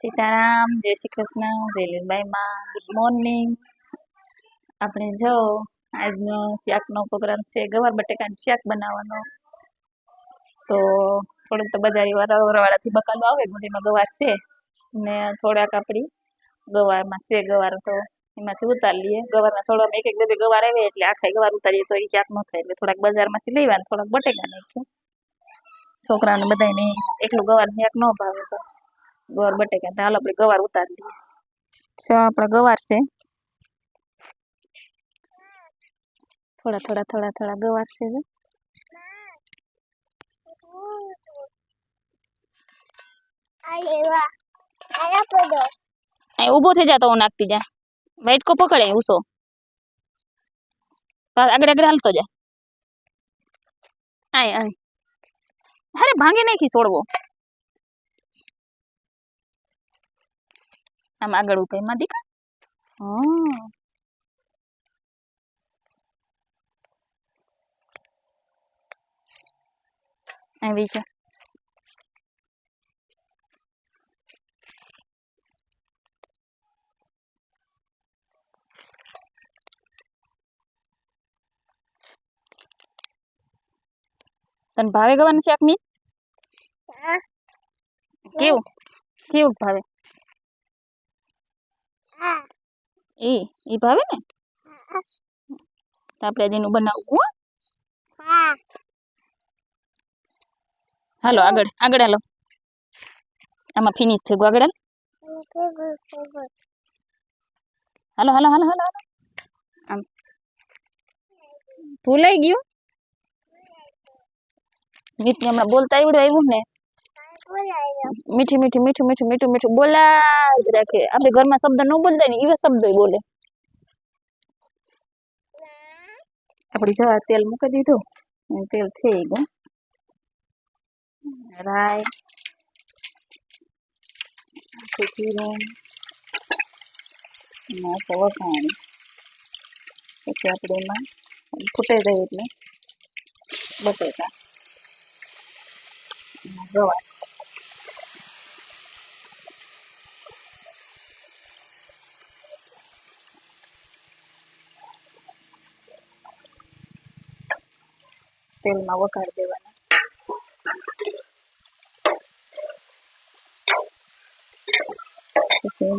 સીતારામ, જય શ્રી કૃષ્ણ, જય લીલબાઈમાં good morning આપણે જો આજનો શાકનો પ્રોગ્રામ છે, ગવાર બટેકાનું શાક બનાવવાનો. તો થોડુંક તો બજારી વાળાથી બકાલો આવે મોટીમાં ગવાર છે. ને થોડાક આપણી ગવારમાં છે ગવાર, તો એમાંથી ઉતારી લઈએ ગવારના છોડવામાં એક એક બે ગવાર આવે, એટલે આખા ગવાર ઉતારીએ, તો એ શાક ન થાય. એટલે થોડાક બજારમાંથી લેવા થોડાક બટેકા નાખ્યું છોકરાને બધાને એકલું ગવાર શાક ન ભાવે તો. ગવાર બટેકા તો હાલ આપણે ગવાર ઉતારી લઈએ જો આપણે ગવાર છે થોડા થોડા થોડા થોડા ગવાર છે જો. અરે વાહ આના પડો અહીં ઊભો થઈ જા તો હું નાખતી જા વાઇટકો પકડે અહીં ઉસો પાછ આગળ આગળ હાલતો જા આય આય અરે ભાંગી નાખી છોડવો આમ આગળ ઉભા એમાં દીકા હા આવી છે તને ભાવે ગવાનું છે આપની હા કેવું કેવું ભાવે હા એ એ ભાવે ને? આપણે એનું બનાવવું હાલો, આગળ આગળ હાલો. આમાં ફિનિશ થઈ ગયું, આગળ હાલ. હાલો હાલો હાલો હાલો. આમ, ભૂલાઈ ગયું? ગીતને હમણાં બોલતા આવડ્યું, આવ્યું ને. મીઠી મીઠી મીઠું મીઠું મીઠું મીઠું બોલા જ રાખે આપણે ઘરમાં શબ્દ ન બોલતા ને એવા શબ્દ બોલે આપણે જો આ તેલ મૂકી દીધું અને તેલ થઈ ગયું રાઈ આખું જીરું અને આખું વઘાણી પછી આપણે એમાં ફૂટાઈ જાય એટલે બટેકા અને ગવાર તેલમાં વઘાર દેવાના. પછી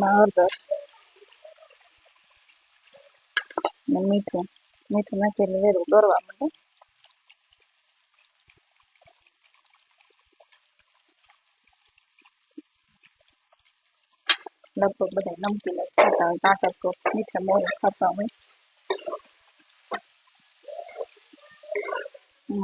મીઠું મીઠું નાખી વેરું દોરવા માંડે. લગભગ બધા નમકીન જ ખાતા હોય તો મીઠા મોઢે ખાતા હોય.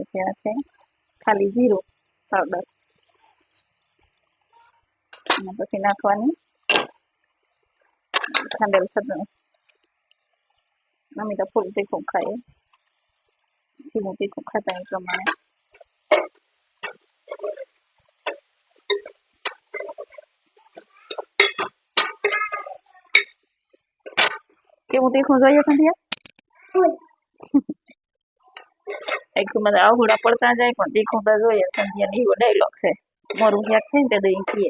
પછી આ છે ખાલી જીરું પાવડર અને પછી નાખવાની ખાંડેલ ચટણી અમે તો ફૂલ તીખું ખાઈએ સીધું તીખું ખાતા એ પ્રમાણે કેવું તીખું જોઈએ સંધ્યા મને આહુડા પડતા જાય પણ તીખું તો જોઈએ સંધ્યા એવો ડાયલોગ છે. મોરું ક્યાંક થાય ને તે દહીં કીએ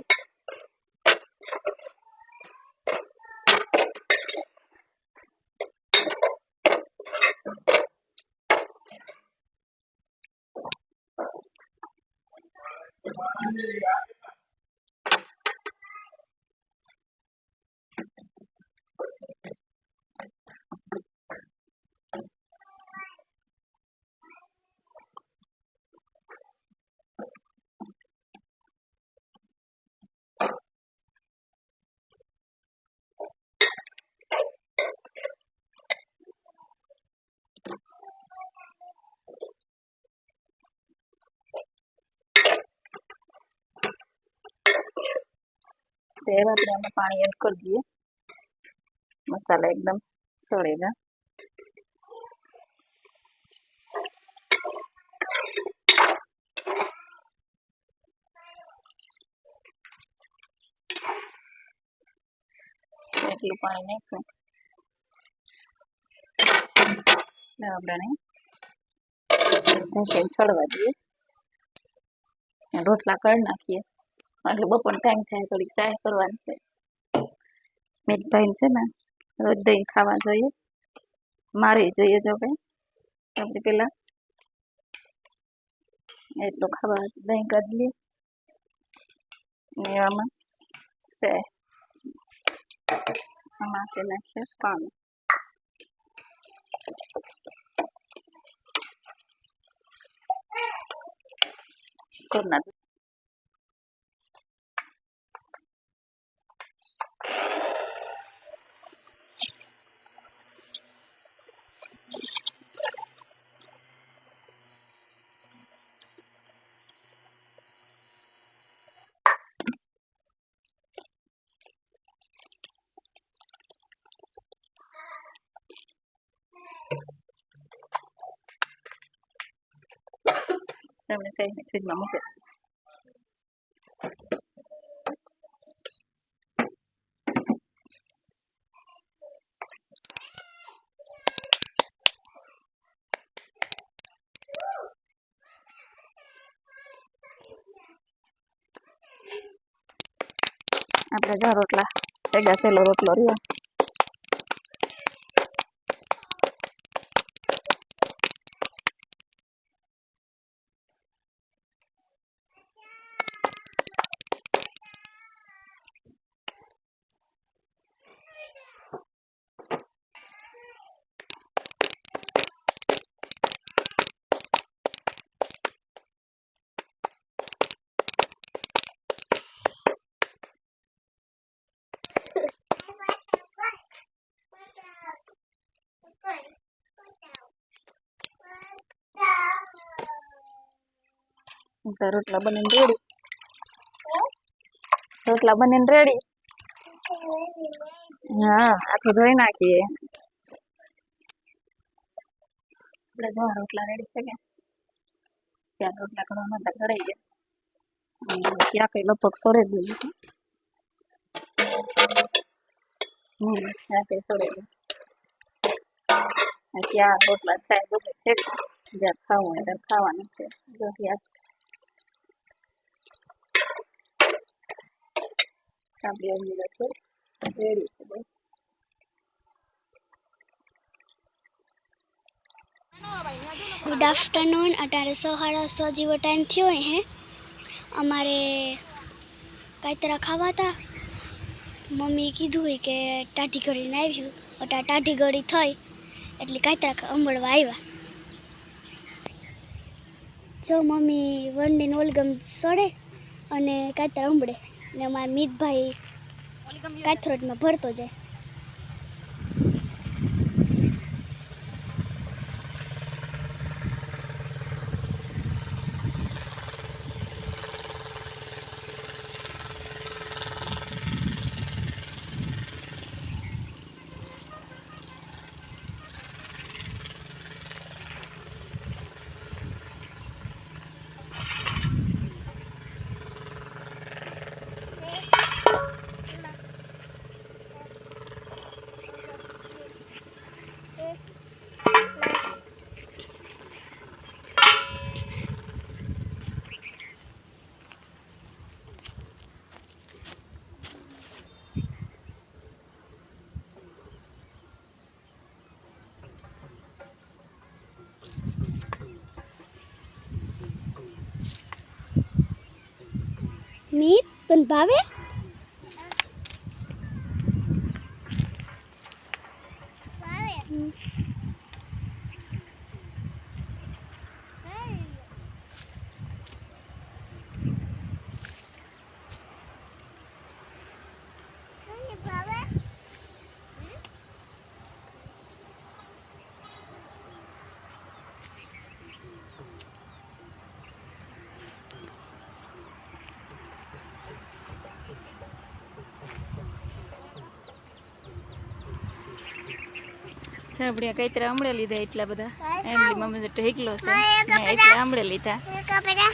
તો એવા આપણે આમાં પાણી એડ કરી દઈએ મસાલા એકદમ સળેગા એટલું પાણી નાખ્યું એટલે આપણે ઢાંકીને સળવા દઈએ અને રોટલા કરી નાખીએ એટલે બપોર ટાઈમ થાય થોડીક ચાય કરવાની છે મિતભાઈ છે ને રોજ દહીં ખાવા જોઈએ મારે જોઈએ જો કંઈ આપણે પેલા એટલું ખાવા દહીં કાઢી લઈએ એવામાં આમાં નાખીએ પાણી કરી નાખીએ એમને સાઈડની ફ્રીજમાં મૂકી આપણે જા રોટલા ભેગા સેલો રોટલો રહ્યો રોટલા બનીને રેડી. રોટલા બનીને રેડી? હા આખું ધોઈ નાખીએ. આપણે જો આ રોટલા રેડી છે કે ત્યાં રોટલા કરવાના હતા ઘડાઈ ગયા. અને કઈ લગભગ સોળે દીધું ગયું હમ ત્યાં રોટલા બધું છે જ્યાં ખાવું હોય ખાવાનું છે. જો અમી રસોઈ રેડી છે ગુડ આફ્ટરનૂન અઢારે સો સાડા સો જેવો ટાઈમ થયો હે અમારે કાંતરા ખાવા હતા મમ્મીએ કીધું હોય કે ટાઢી કરીને આવ્યું અટા ટાઢી ગળી થઈ એટલે કાંતરા અંબળવા આવ્યા જો મમ્મી વનડીને ઓલગમ સડે અને કાંતરા અંબળે ને અમારા મિતભાઈ કાથરોડમાં ભરતો જાય. মতন পাবে સાબડિયા કઈતરા આમળે લીધા એટલા બધા? એમ એમની મમ્મી તો ઢેકલો છે. એટલા આમળે લીધા. કપડા.